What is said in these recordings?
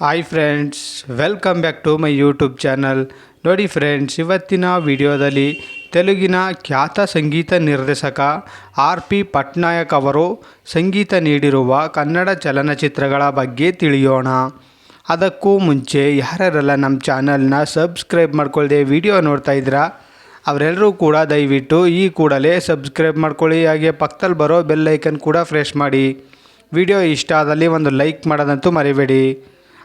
Hi friends welcome back to my YouTube channel ನೋಡಿ friends ಇವತ್ತಿನ ವಿಡಿಯೋದಲ್ಲಿ ತೆಲುಗಿನ ಖ್ಯಾತ ಸಂಗೀತ ನಿರ್ದೇಶಕ ಆರ್ ಪಿ ಪಟ್ನಾಯಕ್ ಅವರು ಸಂಗೀತ ನೀಡಿರುವ ಕನ್ನಡ ಚಲನಚಿತ್ರಗಳ ಬಗ್ಗೆ ತಿಳಿಯೋಣ. ಅದಕ್ಕೂ ಮುಂಚೆ ಯಾರ್ಯಾರೆಲ್ಲ ನಮ್ಮ ಚಾನಲ್ನ ಸಬ್ಸ್ಕ್ರೈಬ್ ಮಾಡ್ಕೊಳ್ಳದೆ ವಿಡಿಯೋ ನೋಡ್ತಾ ಇದ್ದೀರಾ, ಅವರೆಲ್ಲರೂ ಕೂಡ ದಯವಿಟ್ಟು ಈ ಕೂಡಲೇ ಸಬ್ಸ್ಕ್ರೈಬ್ ಮಾಡ್ಕೊಳ್ಳಿ, ಹಾಗೆ ಪಕ್ಕದಲ್ಲಿ ಬರೋ ಬೆಲ್ ಐಕನ್ ಕೂಡ ಫ್ರೆಶ್ ಮಾಡಿ. ವಿಡಿಯೋ ಇಷ್ಟ ಆದಲ್ಲಿ ಒಂದು ಲೈಕ್ ಮಾಡೋದಂತೂ ಮರಿಬೇಡಿ.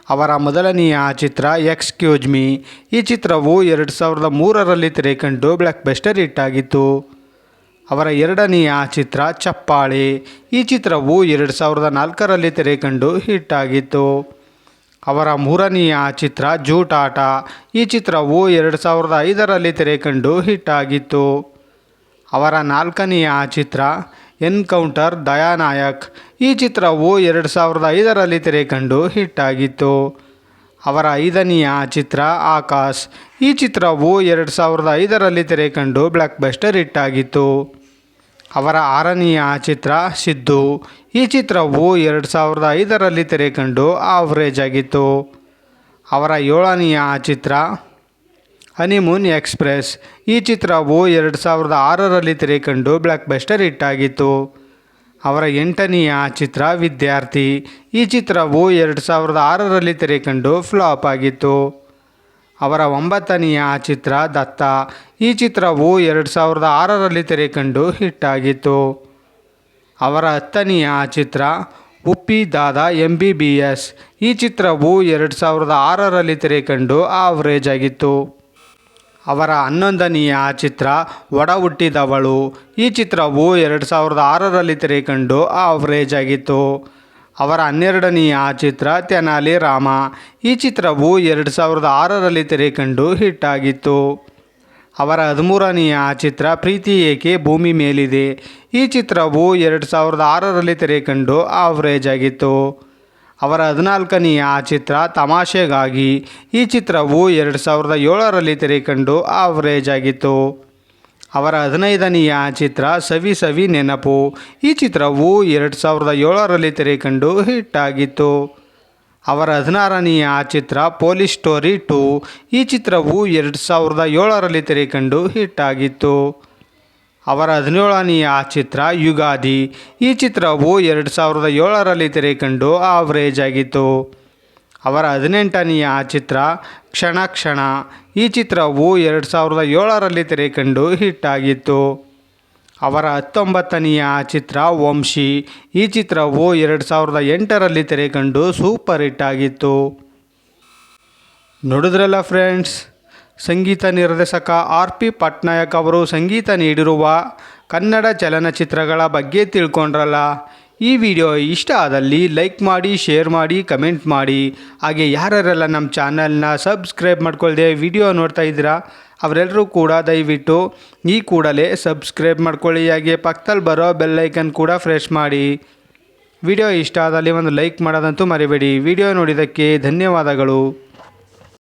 ಅವರ ಮೊದಲನೆಯ ಚಿತ್ರ ಎಕ್ಸ್ಕ್ಯೂಜ್ ಮೀ ಈ ಚಿತ್ರವು ಎರಡು ಸಾವಿರದ ಮೂರರಲ್ಲಿ ತೆರೆಕಂಡು ಬ್ಲ್ಯಾಕ್ ಬೆಸ್ಟರ್ ಹಿಟ್ ಆಗಿತ್ತು ಅವರ ಎರಡನೆಯ ಚಿತ್ರ ಚಪ್ಪಾಳೆ ಈ ಚಿತ್ರವು ಎರಡು ಸಾವಿರದ ನಾಲ್ಕರಲ್ಲಿ ತೆರೆಕಂಡು ಹಿಟ್ ಆಗಿತ್ತು ಅವರ ಮೂರನೆಯ ಚಿತ್ರ ಜೂಟಾಟ ಈ ಚಿತ್ರವು ಎರಡು ಸಾವಿರದ ಐದರಲ್ಲಿ ತೆರೆಕಂಡು ಹಿಟ್ ಆಗಿತ್ತು ಅವರ ನಾಲ್ಕನೆಯ ಚಿತ್ರ ಎನ್ಕೌಂಟರ್ ದಯಾನಾಯಕ್. ಈ ಚಿತ್ರವು ಎರಡು ಸಾವಿರದ ಐದರಲ್ಲಿ ತೆರೆಕಂಡು ಹಿಟ್ ಆಗಿತ್ತು ಅವರ ಐದನೆಯ ಚಿತ್ರ ಆಕಾಶ್. ಈ ಚಿತ್ರವು ಎರಡು ಸಾವಿರದ ಐದರಲ್ಲಿ ತೆರೆಕಂಡು ಬ್ಲ್ಯಾಕ್ ಬಸ್ಟರ್ ಹಿಟ್ ಆಗಿತ್ತು ಅವರ ಆರನೆಯ ಚಿತ್ರ ಸಿದ್ದು. ಈ ಚಿತ್ರವು ಎರಡು ಸಾವಿರದ ಐದರಲ್ಲಿ ತೆರೆಕಂಡು ಆವ್ರೇಜ್ ಆಗಿತ್ತು. ಅವರ ಏಳನೆಯ ಚಿತ್ರ ಹನಿಮೂನ್ ಎಕ್ಸ್ಪ್ರೆಸ್. ಈ ಚಿತ್ರವು ಎರಡು ಸಾವಿರದ ಆರರಲ್ಲಿ ತೆರೆಕಂಡು ಬ್ಲ್ಯಾಕ್ ಬಸ್ಟರ್ ಹಿಟ್ಟಾಗಿತ್ತು ಅವರ ಎಂಟನೆಯ ಚಿತ್ರ ವಿದ್ಯಾರ್ಥಿ. ಈ ಚಿತ್ರವು ಎರಡು ಸಾವಿರದ ಆರರಲ್ಲಿ ತೆರೆಕಂಡು ಫ್ಲಾಪ್ ಆಗಿತ್ತು. ಅವರ ಒಂಬತ್ತನೆಯ ಚಿತ್ರ ದತ್ತ. ಈ ಚಿತ್ರವು ಎರಡು ಸಾವಿರದ ಆರರಲ್ಲಿ ತೆರೆಕಂಡು ಹಿಟ್ಟಾಗಿತ್ತು ಅವರ ಹತ್ತನೆಯ ಚಿತ್ರ Uppi Dada M B B S ಈ ಚಿತ್ರವು ಎರಡು ಸಾವಿರದ ಆರರಲ್ಲಿ ತೆರೆಕಂಡು ಆವರೇಜ್ ಆಗಿತ್ತು. ಅವರ ಹನ್ನೊಂದನೆಯ ಚಿತ್ರ ಒಡ ಹುಟ್ಟಿದವಳು ಈ ಚಿತ್ರವು ಎರಡು ಸಾವಿರದ ಆರರಲ್ಲಿ ತೆರೆಕಂಡು ಆವ್ರೇಜ್ ಆಗಿತ್ತು. ಅವರ ಹನ್ನೆರಡನೆಯ ಚಿತ್ರ ತೆನಾಲಿ ರಾಮ. ಈ ಚಿತ್ರವು ಎರಡು ಸಾವಿರದ ಆರರಲ್ಲಿ ತೆರೆಕಂಡು ಹಿಟ್ ಆಗಿತ್ತು. ಅವರ ಹದಿಮೂರನೆಯ ಚಿತ್ರ ಪ್ರೀತಿ ಏಕೆ ಭೂಮಿ ಮೇಲಿದೆ. ಈ ಚಿತ್ರವು ಎರಡು ಸಾವಿರದ ಆರರಲ್ಲಿ ತೆರೆಕಂಡು ಆವ್ರೇಜ್ ಆಗಿತ್ತು. ಅವರ ಹದಿನಾಲ್ಕನೆಯ ಚಿತ್ರ ತಮಾಷೆಗಾಗಿ ಈ ಚಿತ್ರವು ಎರಡು ಸಾವಿರದ ಏಳರಲ್ಲಿ ತೆರೆಕಂಡು ಆವರೇಜ್ ಆಗಿತ್ತು ಅವರ ಹದಿನೈದನೆಯ ಚಿತ್ರ ಸವಿ ಸವಿ ನೆನಪು. ಈ ಚಿತ್ರವು ಎರಡು ಸಾವಿರದ ಏಳರಲ್ಲಿ ತೆರೆಕಂಡು ಹಿಟ್ ಆಗಿತ್ತು ಅವರ ಹದಿನಾರನೆಯ ಚಿತ್ರ ಪೊಲೀಸ್ ಸ್ಟೋರಿ ಟು. ಈ ಚಿತ್ರವು ಎರಡು ಸಾವಿರದ ಏಳರಲ್ಲಿ ತೆರೆಕಂಡು ಹಿಟ್ ಆಗಿತ್ತು ಅವರ ಹದಿನೇಳನೆಯ ಚಿತ್ರ ಯುಗಾದಿ. ಈ ಚಿತ್ರವು ಎರಡು ಸಾವಿರದ ಏಳರಲ್ಲಿ ತೆರೆಕಂಡು ಆವರೇಜ್ ಆಗಿತ್ತು. ಅವರ ಹದಿನೆಂಟನೆಯ ಚಿತ್ರ ಕ್ಷಣ ಕ್ಷಣ. ಈ ಚಿತ್ರವು ಎರಡು ಸಾವಿರದ ಏಳರಲ್ಲಿ ತೆರೆಕಂಡು ಹಿಟ್ ಆಗಿತ್ತು. ಅವರ ಹತ್ತೊಂಬತ್ತನೆಯ ಚಿತ್ರ ವಂಶಿ. ಈ ಚಿತ್ರವು ಎರಡು ಸಾವಿರದ ಎಂಟರಲ್ಲಿ ತೆರೆಕಂಡು ಸೂಪರ್ ಹಿಟ್ ಆಗಿತ್ತು. ನೋಡಿದ್ರಲ್ಲ ಫ್ರೆಂಡ್ಸ್ ಸಂಗೀತ ನಿರ್ದೇಶಕ ಆರ್ ಪಿ ಪಟ್ನಾಯಕ್ ಅವರು ಸಂಗೀತ ನೀಡಿರುವ ಕನ್ನಡ ಚಲನಚಿತ್ರಗಳ ಬಗ್ಗೆ ತಿಳ್ಕೊಂಡ್ರಲ್ಲ. ಈ ವಿಡಿಯೋ ಇಷ್ಟ ಆದಲ್ಲಿ ಲೈಕ್ ಮಾಡಿ, ಶೇರ್ ಮಾಡಿ, ಕಮೆಂಟ್ ಮಾಡಿ. ಹಾಗೆ ಯಾರ್ಯಾರೆಲ್ಲ ನಮ್ಮ ಚಾನಲ್ನ ಸಬ್ಸ್ಕ್ರೈಬ್ ಮಾಡ್ಕೊಳ್ದೆ ವಿಡಿಯೋ ನೋಡ್ತಾ ಇದ್ದೀರಾ, ಅವರೆಲ್ಲರೂ ಕೂಡ ದಯವಿಟ್ಟು ಈ ಕೂಡಲೇ ಸಬ್ಸ್ಕ್ರೈಬ್ ಮಾಡ್ಕೊಳ್ಳಿ. ಹಾಗೆ ಪಕ್ಕದಲ್ಲಿ ಬರೋ ಬೆಲ್ಲೈಕನ್ ಕೂಡ ಫ್ರೆಶ್ ಮಾಡಿ. ವಿಡಿಯೋ ಇಷ್ಟ ಆದಲ್ಲಿ ಒಂದು ಲೈಕ್ ಮಾಡೋದಂತೂ ಮರಿಬೇಡಿ. ವಿಡಿಯೋ ನೋಡಿದ್ದಕ್ಕೆ ಧನ್ಯವಾದಗಳು.